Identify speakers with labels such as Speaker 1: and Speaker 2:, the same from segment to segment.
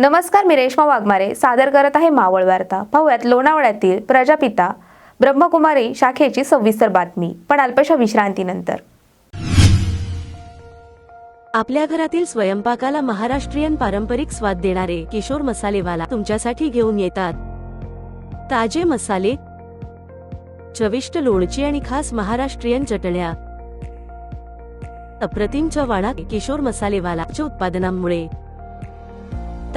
Speaker 1: नमस्कार मी रेश्मा वाघमारे. सादर करत आहे मावळ वार्ता. पाहुयात लोणावळ्यातील प्रजापिता ब्रह्मकुमारी शाखेची सविस्तर बातमी. पण अल्पशा विश्रांतीनंतर.
Speaker 2: आपल्या घरातील स्वयंपाकाला महाराष्ट्रीयन पारंपरिक स्वाद देणारे किशोर मसालेवाला तुमच्यासाठी घेऊन येतात. ताजे मसाले चविष्ट लोणची आणि खास महाराष्ट्रीयन चटण्या. अप्रतिम वाणा किशोर मसालेवालाच्या उत्पादनांमुळे.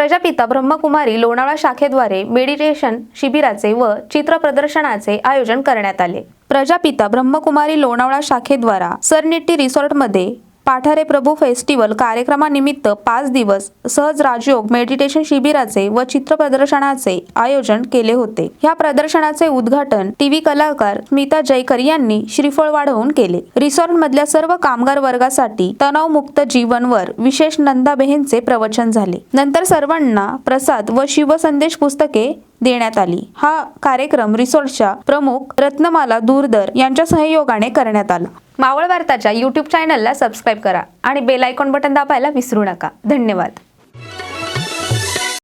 Speaker 1: प्रजापिता ब्रह्मकुमारी लोणावळा शाखेद्वारे मेडिटेशन शिबिराचे व चित्र प्रदर्शनाचे आयोजन करण्यात आले. प्रजापिता ब्रह्मकुमारी लोणावळा शाखेद्वारा सरनिट्टी रिसॉर्टमध्ये पाठारे प्रभू फेस्टिवल कार्यक्रमानिमित्त पाच दिवस सहज राजयोग मेडिटेशन शिबिराचे व चित्र प्रदर्शनाचे आयोजन केले होते. ह्या प्रदर्शनाचे उद्घाटन टीव्ही कलाकार स्मिता जयकर यांनी श्रीफळ वाढवून केले. रिसॉर्ट मधल्या सर्व कामगार वर्गासाठी तणावमुक्त जीवनवर विशेष नंदाबेहेंचे प्रवचन झाले. नंतर सर्वांना प्रसाद व शिवसंदेश पुस्तके देण्यात आली. हा कार्यक्रम रिसॉर्टच्या प्रमुख रत्नमाला दूरदर यांच्या सहयोगाने करण्यात आला. मावळ वार्ताच्या यूट्यूब चॅनलला सबस्क्राईब करा आणि बेल आयकॉन बटन दाबायला विसरू नका. धन्यवाद.